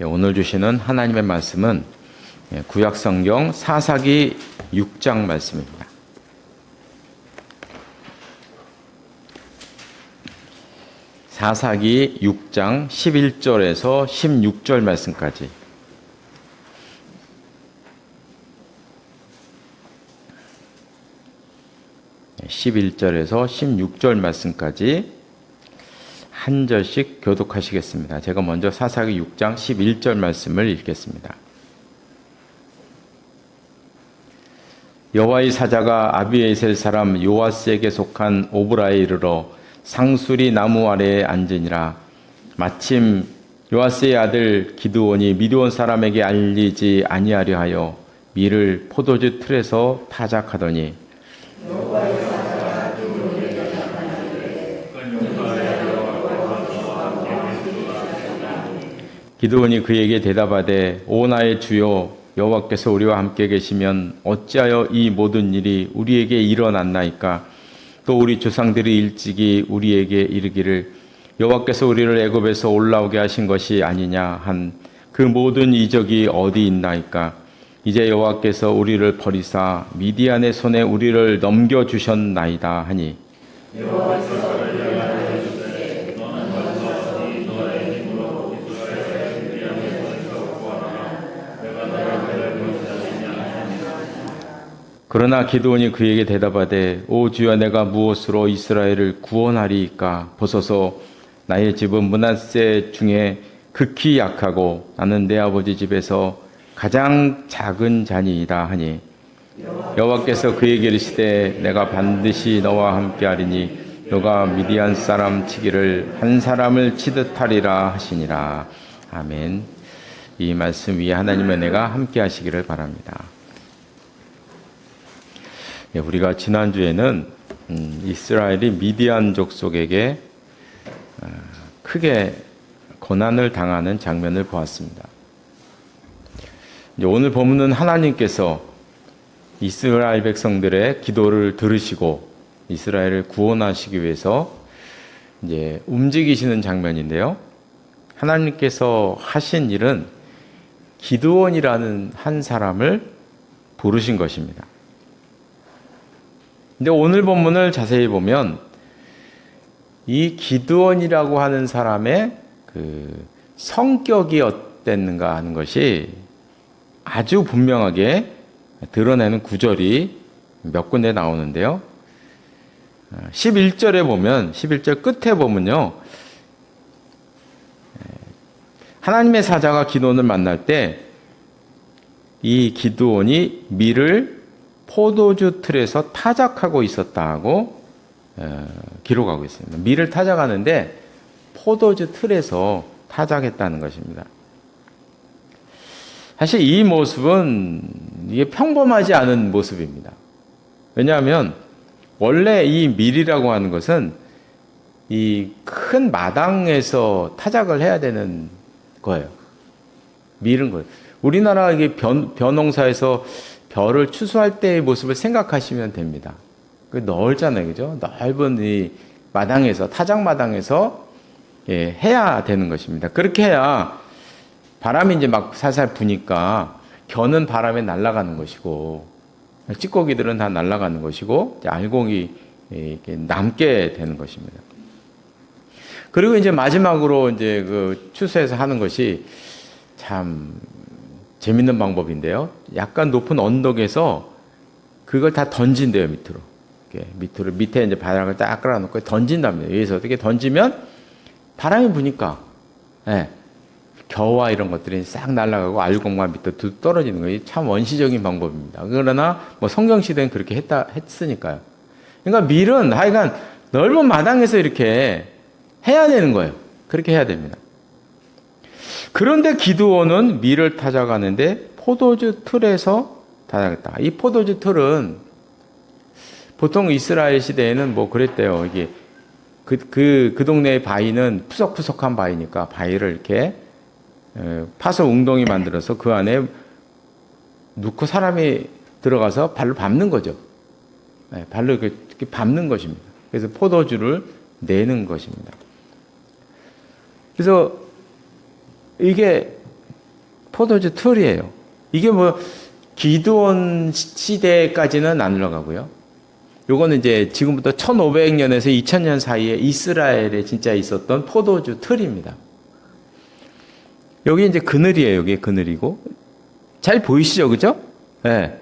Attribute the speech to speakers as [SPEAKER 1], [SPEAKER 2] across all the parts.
[SPEAKER 1] 예, 오늘 주시는 하나님의 말씀은 예, 구약 성경 사사기 6장 말씀입니다. 사사기 6장 11절에서 16절 말씀까지 11절에서 16절 말씀까지 한 절씩 교독하시겠습니다. 제가 먼저 사사기 6장 11절 말씀을 읽겠습니다. 여호와의 사자가 아비에셀 사람 요아스에게 속한 오브라에 이르러 상수리 나무 아래에 앉으니라 마침 요아스의 아들 기드온이 미디온 사람에게 알리지 아니하려 하여 밀을 포도주 틀에서 타작하더니 기드온이 그에게 대답하되 오 나의 주여 여호와께서 우리와 함께 계시면 어찌하여 이 모든 일이 우리에게 일어났나이까? 또 우리 조상들이 일찍이 우리에게 이르기를 여호와께서 우리를 애굽에서 올라오게 하신 것이 아니냐? 한 그 모든 이적이 어디 있나이까? 이제 여호와께서 우리를 버리사 미디안의 손에 우리를 넘겨 주셨나이다 하니 그러나 기드온이 그에게 대답하되 오 주여 내가 무엇으로 이스라엘을 구원하리이까? 보소서 나의 집은 문하세 중에 극히 약하고 나는 내 아버지 집에서 가장 작은 자니이다 하니 여호와께서 그에게 이르시되 내가 반드시 너와 함께 하리니 너가 미디안 사람 치기를 한 사람을 치듯 하리라 하시니라. 아멘. 이 말씀 위에 하나님의 은혜가 함께 하시기를 바랍니다. 예, 우리가 지난주에는 음, 이스라엘이 미디안 족 속에게 어, 크게 고난을 당하는 장면을 보았습니다. 오늘 본문은 하나님께서 이스라엘 백성들의 기도를 들으시고 이스라엘을 구원하시기 위해서 이제 움직이시는 장면인데요. 하나님께서 하신 일은 기드온이라는 한 사람을 부르신 것입니다. 근데 오늘 본문을 자세히 보면 이 기드원이라고 하는 사람의 그 성격이 어땠는가 하는 것이 아주 분명하게 드러내는 구절이 몇 군데 나오는데요. 11절에 보면 11절 끝에 보면요. 하나님의 사자가 기도원을 만날 때 이 기드온이 밀을 포도주 틀에서 타작하고 있었다고 어, 기록하고 있습니다. 밀을 타작하는데 포도주 틀에서 타작했다는 것입니다. 사실 이 모습은 이게 평범하지 않은 모습입니다. 왜냐하면 원래 이 밀이라고 하는 것은 이 큰 마당에서 타작을 해야 되는 거예요. 밀은 거예요. 우리나라 이게 변, 변홍사에서 별을 추수할 때의 모습을 생각하시면 됩니다. 그 넓잖아요, 그죠? 넓은 이 마당에서 타작 마당에서 예, 해야 되는 것입니다. 그렇게 해야 바람이 이제 막 살살 부니까 겨는 바람에 날아가는 것이고 찌꺼기들은 다 날아가는 것이고 알곡이 이렇게 남게 되는 것입니다. 그리고 이제 마지막으로 이제 그 추수해서 하는 것이 참 재밌는 방법인데요. 약간 높은 언덕에서 그걸 다 던진대요, 밑으로. 이렇게 밑으로, 밑에 이제 바닥을 딱 깔아놓고 던진답니다. 여기서 어떻게 던지면 바람이 부니까, 예. 겨와 이런 것들이 싹 날아가고 알곡만 밑으로 뚝 떨어지는 거예요. 참 원시적인 방법입니다. 그러나 뭐 성경 시대는 그렇게 했다, 했으니까요. 그러니까 밀은 하여간 넓은 마당에서 이렇게 해야 되는 거예요. 그렇게 해야 됩니다. 그런데 기드온은 밀을 타작하는데 포도주 틀에서 타작했다. 이 포도주 틀은 보통 이스라엘 시대에는 뭐 그랬대요. 이게 그, 그, 그 동네의 바위는 푸석푸석한 바위니까 바위를 이렇게 파서 웅덩이 만들어서 그 안에 넣고 사람이 들어가서 발로 밟는 거죠. 발로 이렇게 밟는 것입니다. 그래서 포도주를 내는 것입니다. 그래서 이게 포도주 틀이에요. 이게 뭐 기드온 시- 시대까지는 안 올라가고요. 요거는 이제 지금부터 1500년에서 2000년 사이에 이스라엘에 진짜 있었던 포도주 틀입니다. 여기 이제 그늘이에요. 여기 그늘이고. 잘 보이시죠? 그죠? 예. 네.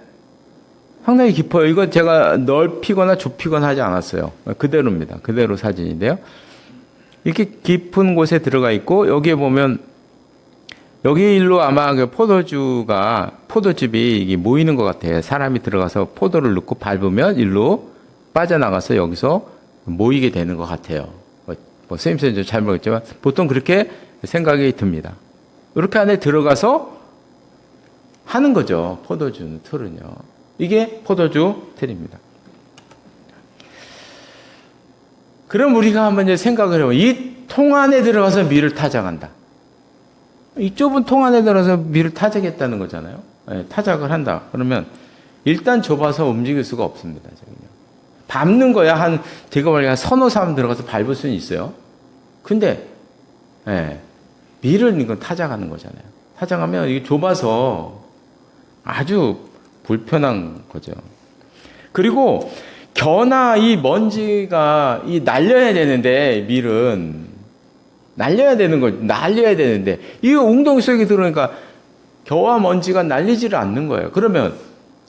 [SPEAKER 1] 상당히 깊어요. 이거 제가 넓히거나 좁히거나 하지 않았어요. 그대로입니다. 그대로 사진인데요. 이렇게 깊은 곳에 들어가 있고 여기에 보면 여기 일로 아마 그 포도주가 포도즙이 모이는 것 같아요. 사람이 들어가서 포도를 넣고 밟으면 일로 빠져나가서 여기서 모이게 되는 것 같아요. 뭐, 뭐 선생님 잘 모르겠지만 보통 그렇게 생각이 듭니다. 이렇게 안에 들어가서 하는 거죠. 포도주 틀은요. 이게 포도주 틀입니다. 그럼 우리가 한번 이제 생각을 해보면 이 통 안에 들어가서 밀을 타작한다. 이 좁은 통 안에 들어가서 밀을 타작했다는 거잖아요. 네, 타작을 한다. 그러면 일단 좁아서 움직일 수가 없습니다. 밟는 거야 한 제가 말해 한 서너 사람 들어가서 밟을 수는 있어요. 근데 예, 밀을 이건 타작하는 거잖아요. 타작하면 이게 좁아서 아주 불편한 거죠. 그리고 겨나 이 먼지가 이 날려야 되는데 밀은 날려야 되는 거 날려야 되는데 이거 웅덩이 속에 들어오니까 겨와 먼지가 날리지를 않는 거예요. 그러면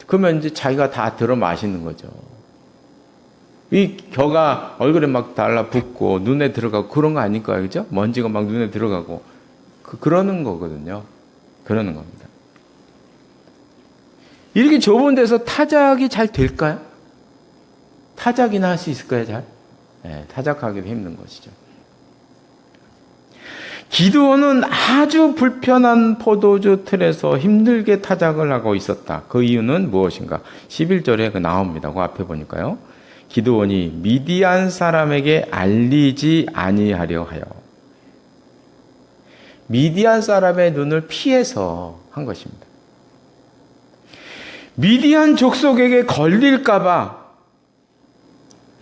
[SPEAKER 1] 그러면 이제 자기가 다 들어 마시는 거죠. 이 겨가 얼굴에 막 달라붙고 눈에 들어가고 그런 거 아닐까요? 그죠? 먼지가 막 눈에 들어가고 그, 그러는 거거든요. 그러는 겁니다. 이렇게 좁은 데서 타작이 잘 될까요? 타작이나 할 수 있을까요, 잘? 네, 타작하기도 힘든 것이죠. 기드온은 아주 불편한 포도주 틀에서 힘들게 타작을 하고 있었다. 그 이유는 무엇인가? 11절에 그 나옵니다. 그 앞에 보니까요. 기드온이 미디안 사람에게 알리지 아니하려 하여. 미디안 사람의 눈을 피해서 한 것입니다. 미디안 족속에게 걸릴까봐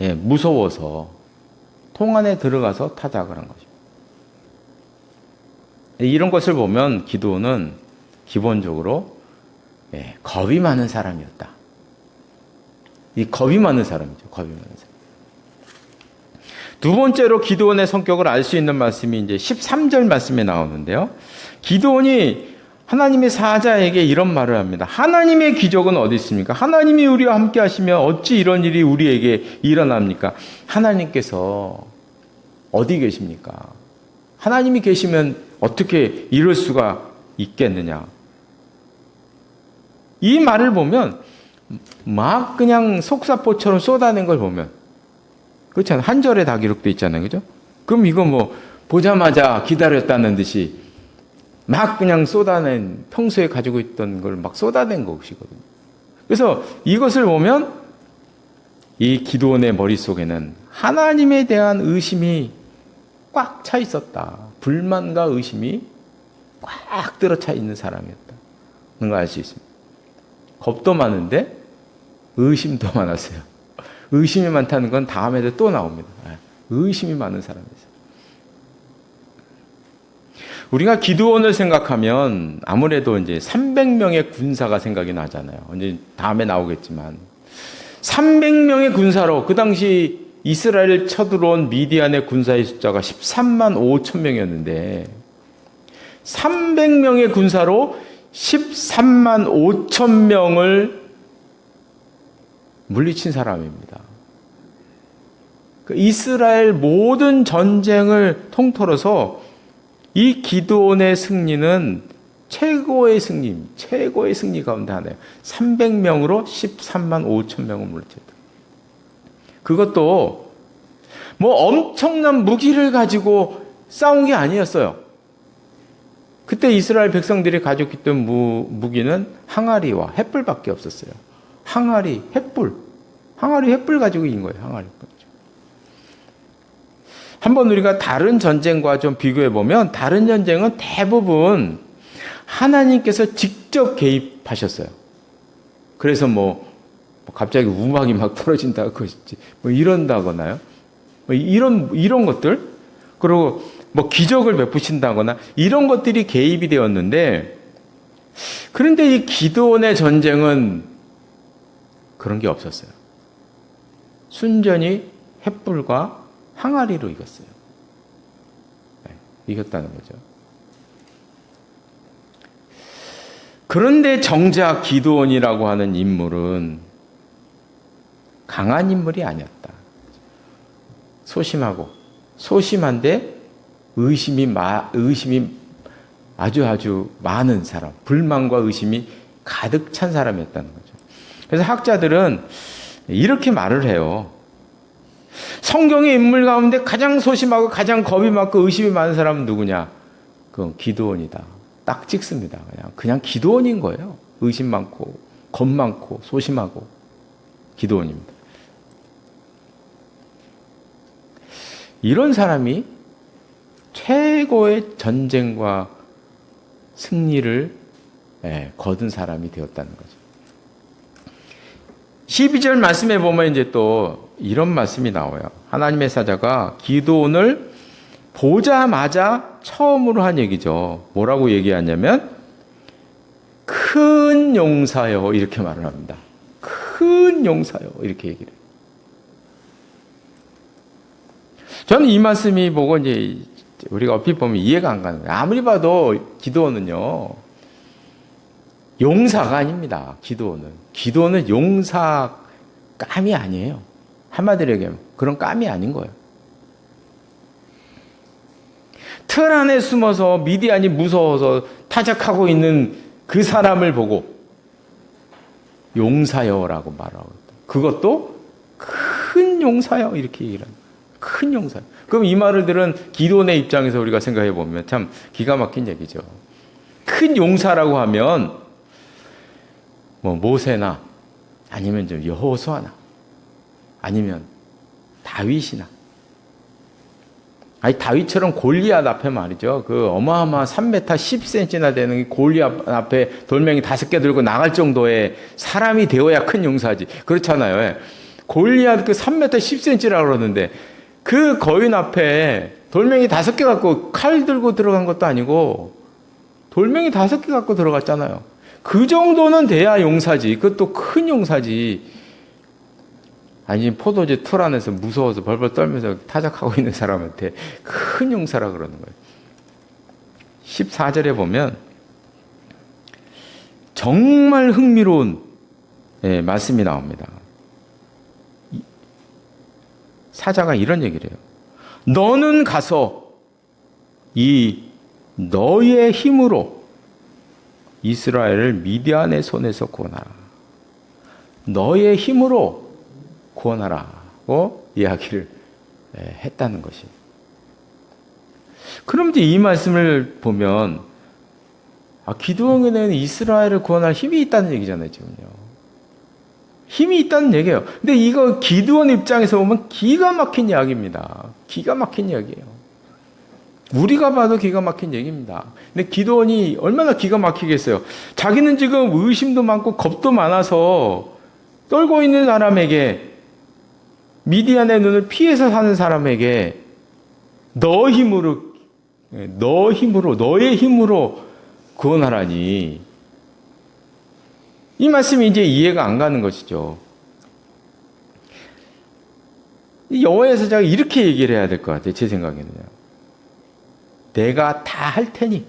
[SPEAKER 1] 예, 무서워서 통 안에 들어가서 타작을 한 것입니다. 이런 것을 보면 기도는 기본적으로 예, 겁이 많은 사람이었다. 이 겁이 많은 사람이죠. 겁이 많은 사람. 두 번째로 기도원의 성격을 알 수 있는 말씀이 이제 13절 말씀에 나오는데요. 기도원이 하나님의 사자에게 이런 말을 합니다. 하나님의 기적은 어디 있습니까? 하나님이 우리와 함께 하시면 어찌 이런 일이 우리에게 일어납니까? 하나님께서 어디 계십니까? 하나님이 계시면 어떻게 이럴 수가 있겠느냐? 이 말을 보면 막 그냥 속사포처럼 쏟아낸 걸 보면 그렇잖아요. 한 절에 다 기록돼 있잖아요. 그죠? 그럼 이거 뭐 보자마자 기다렸다는 듯이 막 그냥 쏟아낸 평소에 가지고 있던 걸 막 쏟아낸 것이거든요. 그래서 이것을 보면 이 기도원의 머릿속에는 하나님에 대한 의심이 꽉 차 있었다. 불만과 의심이 꽉 들어차 있는 사람이었다. 는 걸 알 수 있습니다. 겁도 많은데 의심도 많았어요. 의심이 많다는 건 다음에도 또 나옵니다. 의심이 많은 사람이었어요. 우리가 기도원을 생각하면 아무래도 이제 300명의 군사가 생각이 나잖아요. 이제 다음에 나오겠지만 300명의 군사로 그 당시 이스라엘 쳐들어온 미디안의 군사의 숫자가 13만 5천 명이었는데 300명의 군사로 13만 5천 명을 물리친 사람입니다. 그 이스라엘 모든 전쟁을 통틀어서 이 기도원의 승리는 최고의 승리, 최고의 승리 가운데 하나예요. 300명으로 13만 5천 명을 물리쳤다. 그것도 뭐 엄청난 무기를 가지고 싸운 게 아니었어요. 그때 이스라엘 백성들이 가지고 있던 무, 무기는 항아리와 횃불밖에 없었어요. 항아리, 횃불. 항아리, 횃불 가지고 이긴 거예요. 항아리. 한번 우리가 다른 전쟁과 좀 비교해 보면 다른 전쟁은 대부분 하나님께서 직접 개입하셨어요. 그래서 뭐 갑자기 우박이 막 떨어진다 그것이지 뭐 이런다거나요. 뭐 이런 이런 것들 그리고 뭐 기적을 베푸신다거나 이런 것들이 개입이 되었는데 그런데 이 기도원의 전쟁은 그런 게 없었어요. 순전히 햇불과 항아리로 이겼어요. 네, 이겼다는 거죠. 그런데 정작 기도원이라고 하는 인물은 강한 인물이 아니었다. 소심하고 소심한데 의심이 마, 의심이 아주 아주 많은 사람, 불만과 의심이 가득 찬 사람이었다는 거죠. 그래서 학자들은 이렇게 말을 해요. 성경의 인물 가운데 가장 소심하고 가장 겁이 많고 의심이 많은 사람은 누구냐? 그건 기도원이다. 딱 찍습니다. 그냥 그냥 기도원인 거예요. 의심 많고 겁 많고 소심하고 기도원입니다. 이런 사람이 최고의 전쟁과 승리를 예, 거둔 사람이 되었다는 거죠. 12절 말씀에 보면 이제 또 이런 말씀이 나와요. 하나님의 사자가 기도원을 보자마자 처음으로 한 얘기죠. 뭐라고 얘기하냐면 큰 용사요 이렇게 말을 합니다. 큰 용사요 이렇게 얘기를. 해요. 저는 이 말씀이 보고 이제 우리가 얼핏 보면 이해가 안 가는 거예요. 아무리 봐도 기도원은요 용사가 아닙니다. 기도원은 기도원은 용사 감이 아니에요. 한마디로 얘기하면 그런 감이 아닌 거예요. 틀 안에 숨어서 미디안이 무서워서 타작하고 있는 그 사람을 보고 용사여라고 말하고. 그것도 큰 용사여 이렇게 얘기를 합니다. 큰 용사. 그럼 이 말을 들은 기도원의 입장에서 우리가 생각해 보면 참 기가 막힌 얘기죠. 큰 용사라고 하면 뭐 모세나 아니면 좀 여호수아나 아니면 다윗이나 아니 다윗처럼 골리앗 앞에 말이죠. 그 어마어마한 3m 10cm나 되는 골리앗 앞에 돌멩이 다섯 개 들고 나갈 정도의 사람이 되어야 큰 용사지. 그렇잖아요. 예. 골리앗 그 3m 10cm라고 그러는데 그 거인 앞에 돌멩이 다섯 개 갖고 칼 들고 들어간 것도 아니고 돌멩이 다섯 개 갖고 들어갔잖아요. 그 정도는 돼야 용사지. 그것도 큰 용사지. 아니 포도주 틀 안에서 무서워서 벌벌 떨면서 타작하고 있는 사람한테 큰 용사라 그러는 거예요. 14절에 보면 정말 흥미로운 예, 말씀이 나옵니다. 사자가 이런 얘기를 해요. 너는 가서 이 너의 힘으로 이스라엘을 미디안의 손에서 구원하라. 너의 힘으로 구원하라고 이야기를 했다는 것이. 그럼 이제 이 말씀을 보면 아, 기도원에는 이스라엘을 구원할 힘이 있다는 얘기잖아요, 지금요. 힘이 있다는 얘기예요. 근데 이거 기도원 입장에서 보면 기가 막힌 이야기입니다. 기가 막힌 이야기예요. 우리가 봐도 기가 막힌 얘기입니다. 근데 기도원이 얼마나 기가 막히겠어요. 자기는 지금 의심도 많고 겁도 많아서 떨고 있는 사람에게 미디안의 눈을 피해서 사는 사람에게 너 힘으로 너 힘으로 너의 힘으로 구원하라니 이 말씀이 이제 이해가 안 가는 것이죠. 여호와의 사자가 이렇게 얘기를 해야 될 것 같아요. 제 생각에는요. 내가 다 할 테니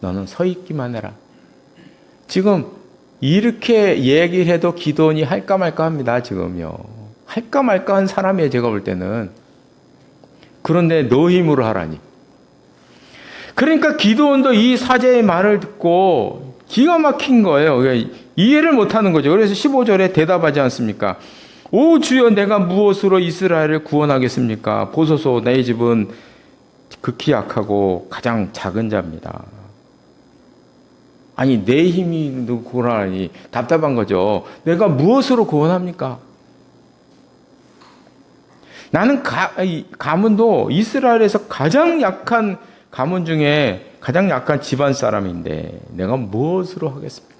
[SPEAKER 1] 너는 서 있기만 해라. 지금 이렇게 얘기를 해도 기도원이 할까 말까 합니다. 지금요. 할까 말까 한 사람이에요. 제가 볼 때는. 그런데 너 힘으로 하라니. 그러니까 기도원도 이 사제의 말을 듣고 기가 막힌 거예요. 그러니까 이해를 못하는 거죠. 그래서 15절에 대답하지 않습니까? 오 주여 내가 무엇으로 이스라엘을 구원하겠습니까? 보소서 내 집은 극히 약하고 가장 작은 자입니다. 아니 내 힘이 구원하니 답답한 거죠. 내가 무엇으로 구원합니까? 나는 가, 가문도 이스라엘에서 가장 약한 가문 중에 가장 약한 집안 사람인데 내가 무엇으로 하겠습니까?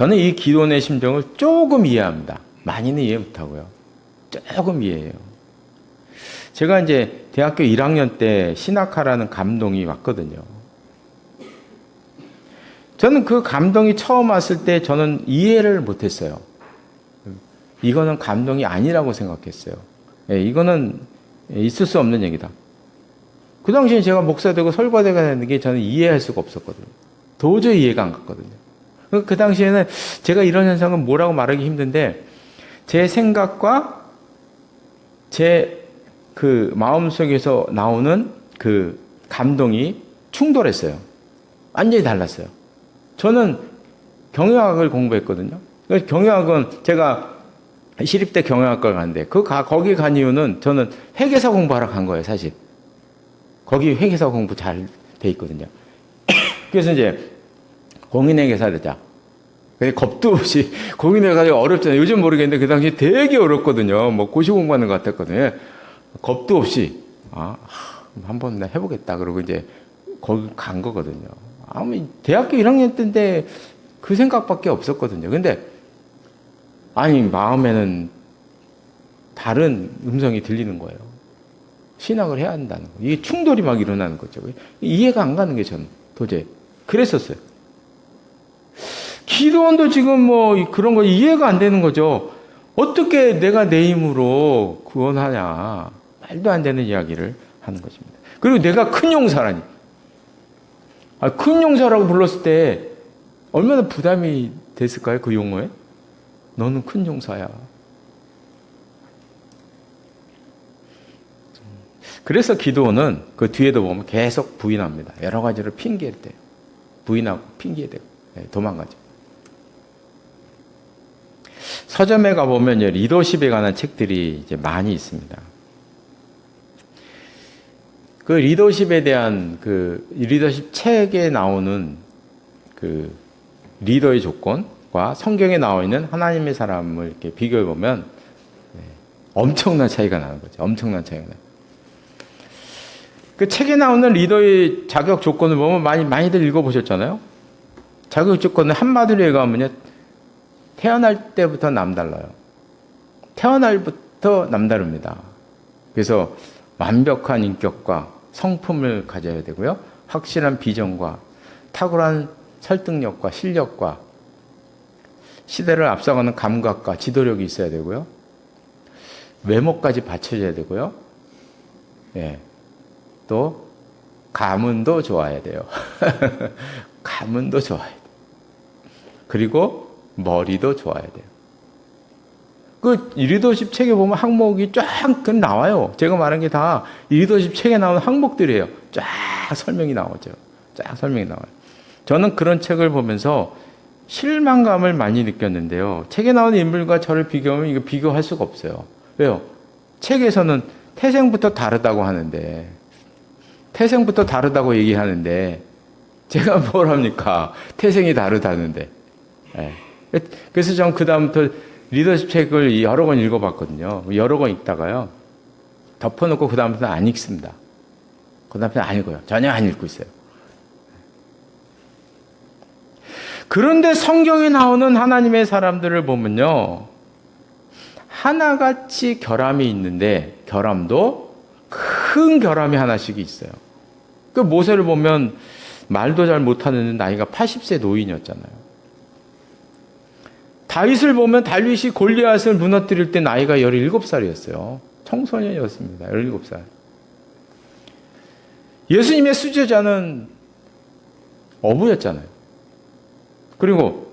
[SPEAKER 1] 저는 이 기도원의 심정을 조금 이해합니다. 많이는 이해 못하고요. 조금 이해해요. 제가 이제 대학교 1학년 때 신학하라는 감동이 왔거든요. 저는 그 감동이 처음 왔을 때 저는 이해를 못했어요. 이거는 감동이 아니라고 생각했어요. 예, 이거는 있을 수 없는 얘기다. 그 당시에 제가 목사 되고 설교대가 되는 게 저는 이해할 수가 없었거든요. 도저히 이해가 안 갔거든요. 그- 그 당시에는 제가 이런 현상은 뭐라고 말하기 힘든데 제 생각과 제 그 마음속에서 나오는 그 감동이 충돌했어요. 완전히 달랐어요. 저는 경영학을 공부했거든요. 경영학은 제가 시립 대 경영학과를 갔는데 그 가, 거기 간 이유는 저는 회계사 공부하러 간 거예요, 사실. 거기 회계사 공부 잘 돼 있거든요. 그래서 이제 공인회계사 되자. 근데 겁도 없이 공인회계사가 어렵잖아요. 요즘 모르겠는데 그 당시 되게 어렵거든요. 뭐 고시 공부하는 것 같았거든요. 겁도 없이 아 한번 나 해보겠다. 그러고 이제 거기 간 거거든요. 아무 대학교 1학년 때인데 그 생각밖에 없었거든요. 근데 아니 마음에는 다른 음성이 들리는 거예요. 신학을 해야 한다는 거. 이게 충돌이 막 일어나는 거죠. 이해가 안 가는 게 저는 도저히 그랬었어요. 기도원도 지금 뭐 그런 거 이해가 안 되는 거죠. 어떻게 내가 내 힘으로 구원하냐. 말도 안 되는 이야기를 하는 것입니다. 그리고 내가 큰 용사라니. 아, 큰 용사라고 불렀을 때 얼마나 부담이 됐을까요? 그 용어에? 너는 큰 용사야. 그래서 기도는 그 뒤에도 보면 계속 부인합니다. 여러 가지를 핑계를 대요. 부인하고 핑계대고 네, 도망가죠. 서점에 가보면 리더십에 관한 책들이 이제 많이 있습니다. 그 리더십에 대한 그 리더십 책에 나오는 그 리더의 조건과 성경에 나와 있는 하나님의 사람을 이렇게 비교해 보면 네, 엄청난 차이가 나는 거죠. 엄청난 차이가 나요. 그 책에 나오는 리더의 자격 조건을 보면 많이 많이들 읽어보셨잖아요. 자격 조건은 한마디로 얘기하면요, 태어날 때부터 남달라요. 태어날부터 남다릅니다. 그래서 완벽한 인격과 성품을 가져야 되고요. 확실한 비전과 탁월한 설득력과 실력과 시대를 앞서가는 감각과 지도력이 있어야 되고요. 외모까지 받쳐줘야 되고요. 예. 또 가문도 좋아야 돼요. 가문도 좋아야 돼요. 그리고 머리도 좋아야 돼요. 그 리더십 책에 보면 항목이 쫙그 나와요. 제가 말한 게 다 리더십 책에 나오는 항목들이에요. 쫙 설명이 나오죠. 쫙 설명이 나와요. 저는 그런 책을 보면서 실망감을 많이 느꼈는데요. 책에 나오는 인물과 저를 비교하면 이거 비교할 수가 없어요. 왜요? 책에서는 태생부터 다르다고 하는데 태생부터 다르다고 얘기하는데 제가 뭘 합니까? 태생이 다르다는데. 예. 그래서 전 그다음부터 리더십 책을 여러 권 읽어봤거든요. 여러 권 읽다가요. 덮어놓고 그다음부터는 안 읽습니다. 그다음부터는 안 읽어요. 전혀 안 읽고 있어요. 그런데 성경에 나오는 하나님의 사람들을 보면요. 하나같이 결함이 있는데 결함도 큰 결함이 하나씩 있어요. 그 모세를 보면 말도 잘 못하는 나이가 80세 노인이었잖아요. 다윗을 보면 다윗이 골리앗을 무너뜨릴 때 나이가 17살이었어요. 청소년이었습니다. 17살. 예수님의 수제자는 어부였잖아요. 그리고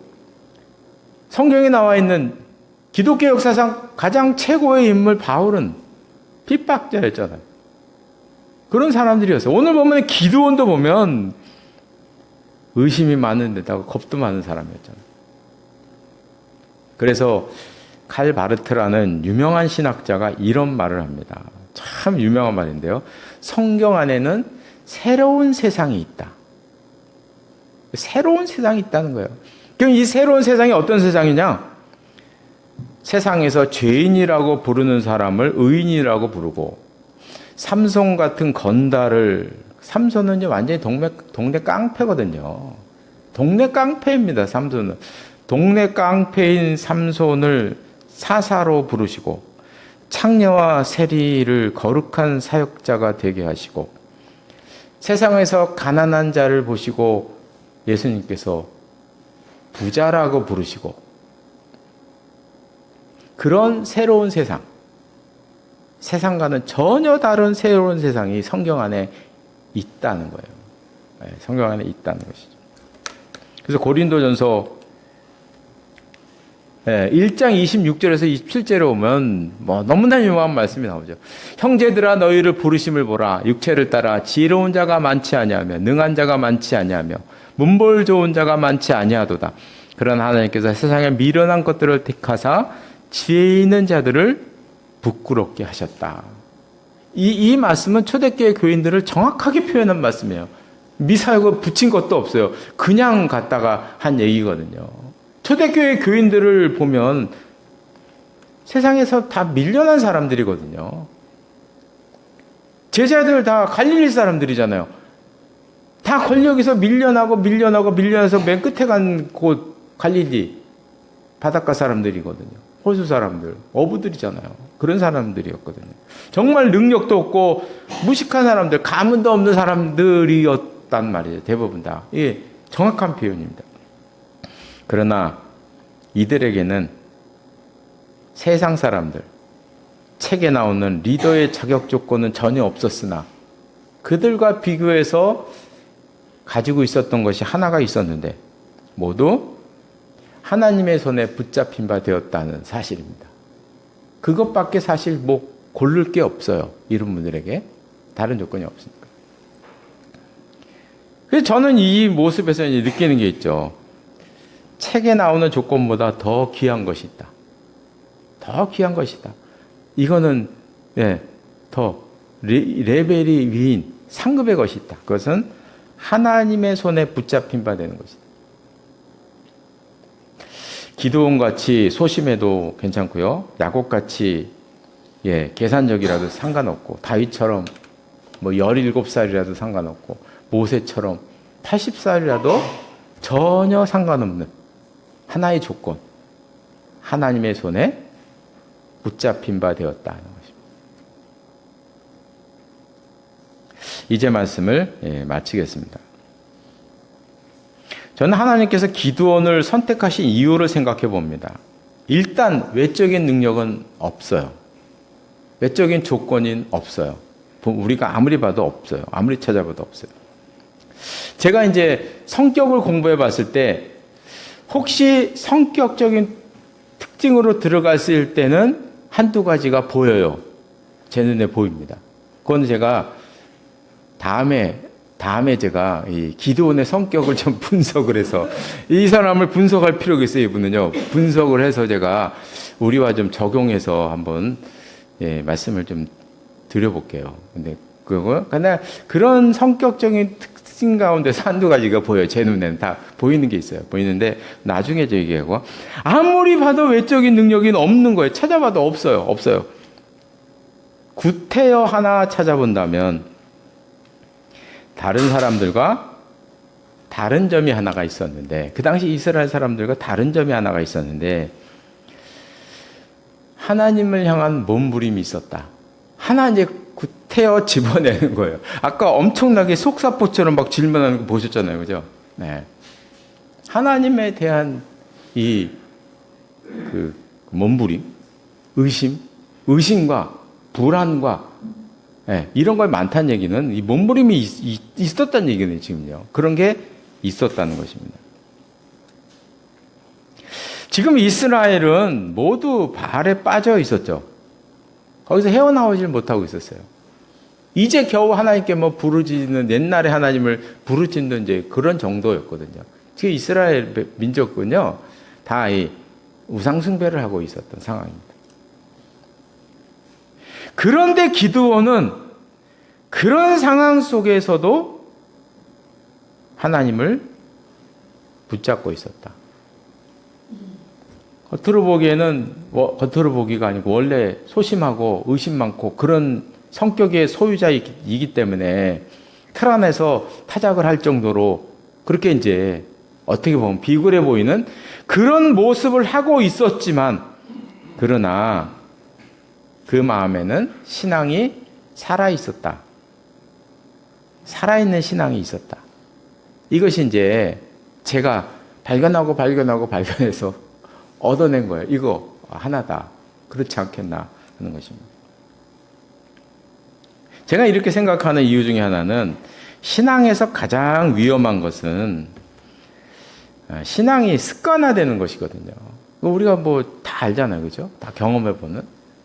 [SPEAKER 1] 성경에 나와 있는 기독교 역사상 가장 최고의 인물 바울은 핍박자였잖아요. 그런 사람들이었어요. 오늘 보면 기도원도 보면 의심이 많은 데다가 겁도 많은 사람이었잖아요. 그래서 칼 바르트라는 유명한 신학자가 이런 말을 합니다. 참 유명한 말인데요. 성경 안에는 새로운 세상이 있다. 새로운 세상이 있다는 거예요. 그럼 이 새로운 세상이 어떤 세상이냐? 세상에서 죄인이라고 부르는 사람을 의인이라고 부르고 삼손 같은 건달을 삼손은 완전히 동네, 동네 깡패거든요. 동네 깡패입니다. 삼손은 동네 깡패인 삼손을 사사로 부르시고 창녀와 세리를 거룩한 사역자가 되게 하시고 세상에서 가난한 자를 보시고 예수님께서 부자라고 부르시고 그런 새로운 세상, 세상과는 전혀 다른 새로운 세상이 성경 안에 있다는 거예요. 네, 성경 안에 있다는 것이죠. 그래서 고린도전서 예, 1장 26절에서 27절에 오면 뭐 너무나 유명한 말씀이 나오죠. 형제들아 너희를 부르심을 보라 육체를 따라 지혜로운 자가 많지 아니하며 능한 자가 많지 아니하며 문벌 좋은 자가 많지 아니하도다. 그러나 하나님께서 세상에 미련한 것들을 택하사 지혜 있는 자들을 부끄럽게 하셨다. 이, 이 말씀은 초대교회 교인들을 정확하게 표현한 말씀이에요. 미사역을 붙인 것도 없어요. 그냥 갖다가 한 얘기거든요. 초대교회 교인들을 보면 세상에서 다 밀려난 사람들이거든요. 제자들 다 갈릴리 사람들이잖아요. 다 권력에서 밀려나고 밀려나고 밀려나서 맨 끝에 간 곳 갈릴리 바닷가 사람들이거든요. 호수 사람들, 어부들이잖아요. 그런 사람들이었거든요. 정말 능력도 없고 무식한 사람들, 가문도 없는 사람들이었단 말이에요. 대부분 다. 예, 정확한 표현입니다. 그러나 이들에게는 세상 사람들, 책에 나오는 리더의 자격 조건은 전혀 없었으나 그들과 비교해서 가지고 있었던 것이 하나가 있었는데 모두 하나님의 손에 붙잡힌 바 되었다는 사실입니다. 그것밖에 사실 뭐 고를 게 없어요. 이런 분들에게 다른 조건이 없으니까. 그래서 저는 이 모습에서 느끼는 게 있죠. 책에 나오는 조건보다 더 귀한 것이 있다. 더 귀한 것이다. 이거는 예, 더 레, 벨이 위인 상급의 것이 있다. 그것은 하나님의 손에 붙잡힌 바 되는 것이다. 기도원 같이 소심해도 괜찮고요. 야곱 같이 예, 계산적이라도 상관없고 다윗처럼 뭐 17살이라도 상관없고 모세처럼 80살이라도 전혀 상관없는 하나의 조건. 하나님의 손에 붙잡힌 바 되었다는 것입니다. 이제 말씀을 예, 마치겠습니다. 저는 하나님께서 기도원을 선택하신 이유를 생각해 봅니다. 일단 외적인 능력은 없어요. 외적인 조건인 없어요. 우리가 아무리 봐도 없어요. 아무리 찾아봐도 없어요. 제가 이제 성격을 공부해 봤을 때 혹시 성격적인 특징으로 들어갔을 때는 한두 가지가 보여요. 제 눈에 보입니다. 그건 제가 다음에 다음에 제가 이 기도원의 성격을 좀 분석을 해서 이 사람을 분석할 필요가 있어요. 이분은요. 분석을 해서 제가 우리와 좀 적용해서 한번 예, 말씀을 좀 드려볼게요. 근데 그거 근데 그런 성격적인 특 징 가운데서 한두 가지가 보여요. 제 눈에는 다 보이는 게 있어요. 보이는데 나중에 저 얘기하고 아무리 봐도 외적인 능력이 없는 거예요. 찾아봐도 없어요. 없어요. 구태여 하나 찾아본다면 다른 사람들과 다른 점이 하나가 있었는데 그 당시 이스라엘 사람들과 다른 점이 하나가 있었는데 하나님을 향한 몸부림이 있었다. 하나 이제 구 태여 집어내는 거예요. 아까 엄청나게 속사포처럼 막 질문하는 거 보셨잖아요. 그죠? 네. 하나님에 대한 이 그 몸부림, 의심, 의심과 불안과 네, 이런 걸 많다는 얘기는 이 몸부림이 있, 있 었다는 얘기는 지금요. 그런 게 있었다는 것입니다. 지금 이스라엘은 모두 발에 빠져 있었죠. 거기서 헤어나오질 못하고 있었어요. 이제 겨우 하나님께 뭐 부르짖는 옛날에 하나님을 부르짖는 이제 그런 정도였거든요. 지금 이스라엘 민족은요, 다 이 우상 숭배를 하고 있었던 상황입니다. 그런데 기드온은 그런 상황 속에서도 하나님을 붙잡고 있었다. 겉으로 보기에는 겉으로 보기가 아니고 원래 소심하고 의심 많고 그런 성격의 소유자이기 때문에 틀 안에서 타작을 할 정도로 그렇게 이제 어떻게 보면 비굴해 보이는 그런 모습을 하고 있었지만 그러나 그 마음에는 신앙이 살아 있었다. 살아있는 신앙이 있었다. 이것이 이제 제가 발견하고 발견하고 발견해서 얻어낸 거예요. 이거 하나다. 그렇지 않겠나 하는 것입니다. 제가 이렇게 생각하는 이유 중에 하나는 신앙에서 가장 위험한 것은 아, 신앙이 습관화되는 것이거든요. 우리가 뭐 다 알잖아요. 그죠? 다 경험해보는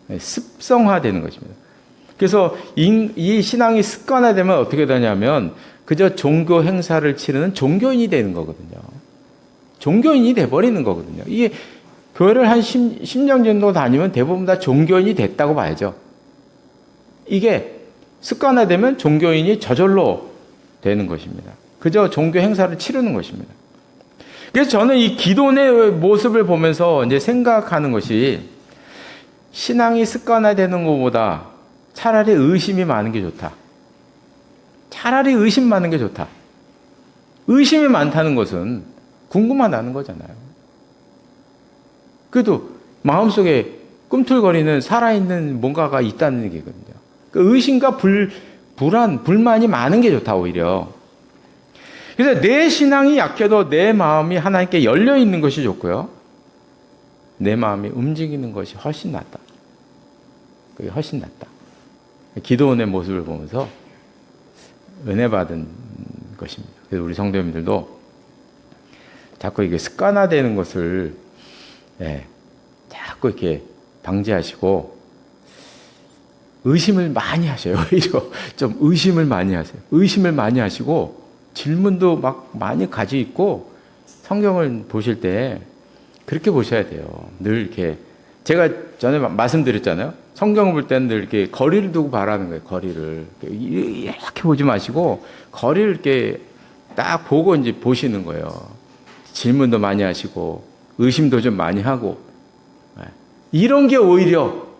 [SPEAKER 1] 네, 습성화되는 것입니다. 그래서 이, 이 신앙이 습관화되면 어떻게 되냐면 그저 종교 행사를 치르는 종교인이 되는 거거든요. 종교인이 돼버리는 거거든요. 이게 교회를 한 10, 10년 정도 다니면 대부분 다 종교인이 됐다고 봐야죠. 이게 습관화되면 종교인이 저절로 되는 것입니다. 그저 종교 행사를 치르는 것입니다. 그래서 저는 이 기도의 모습을 보면서 이제 생각하는 것이 신앙이 습관화되는 것보다 차라리 의심이 많은 게 좋다. 차라리 의심 많은 게 좋다. 의심이 많다는 것은 궁금하다는 거잖아요. 그래도 마음속에 꿈틀거리는 살아있는 뭔가가 있다는 얘기거든요. 그 의심과 불, 불안, 불만이 많은 게 좋다, 오히려. 그래서 내 신앙이 약해도 내 마음이 하나님께 열려 있는 것이 좋고요. 내 마음이 움직이는 것이 훨씬 낫다. 그게 훨씬 낫다. 기도원의 모습을 보면서 은혜 받은 것입니다. 그래서 우리 성도님들도 자꾸 이게 습관화되는 것을 예, 자꾸 이렇게 방지하시고 의심을 많이 하셔요. 오히려 좀 의심을 많이 하세요. 의심을 많이 하시고 질문도 막 많이 가지고 있고 성경을 보실 때 그렇게 보셔야 돼요. 늘 이렇게 제가 전에 말씀드렸잖아요. 성경을 볼 때는 늘 이렇게 거리를 두고 바라는 거예요. 거리를 이렇게 보지 마시고 거리를 이렇게 딱 보고 이제 보시는 거예요. 질문도 많이 하시고 의심도 좀 많이 하고 예. 이런 게 오히려 예,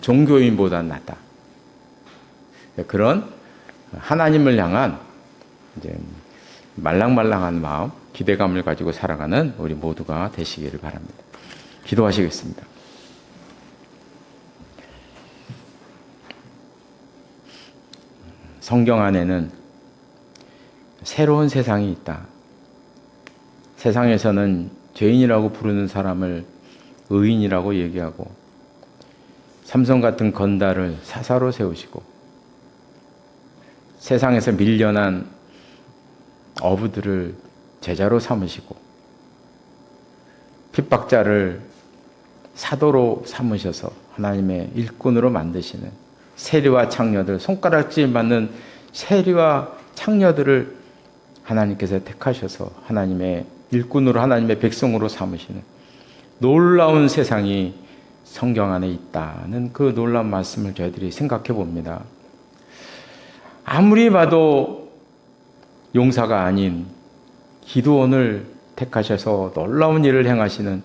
[SPEAKER 1] 종교인보다 낫다. 예, 그런 하나님을 향한 이제 말랑말랑한 마음, 기대감을 가지고 살아가는 우리 모두가 되시기를 바랍니다. 기도하시겠습니다. 성경 안에는 새로운 세상이 있다. 세상에서는 죄인이라고 부르는 사람을 의인이라고 얘기하고 삼성 같은 건달을 사사로 세우시고 세상에서 밀려난 어부들을 제자로 삼으시고 핍박자를 사도로 삼으셔서 하나님의 일꾼으로 만드시는 세리와 창녀들 손가락질 맞는 세리와 창녀들을 하나님께서 택하셔서 하나님의 일꾼으로 하나님의 백성으로 삼으시는 놀라운 세상이 성경 안에 있다는 그 놀라운 말씀을 저희들이 생각해 봅니다. 아무리 봐도 용사가 아닌 기도원을 택하셔서 놀라운 일을 행하시는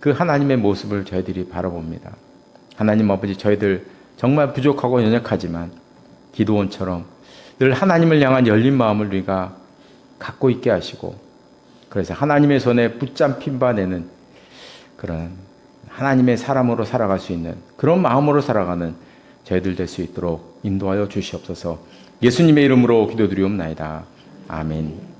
[SPEAKER 1] 그 하나님의 모습을 저희들이 바라봅니다. 하나님 아버지 저희들 정말 부족하고 연약하지만 기도원처럼 늘 하나님을 향한 열린 마음을 우리가 갖고 있게 하시고 그래서 하나님의 손에 붙잡힌 바 내는 그런 하나님의 사람으로 살아갈 수 있는 그런 마음으로 살아가는 저희들 될 수 있도록 인도하여 주시옵소서 예수님의 이름으로 기도드리옵나이다. 아멘.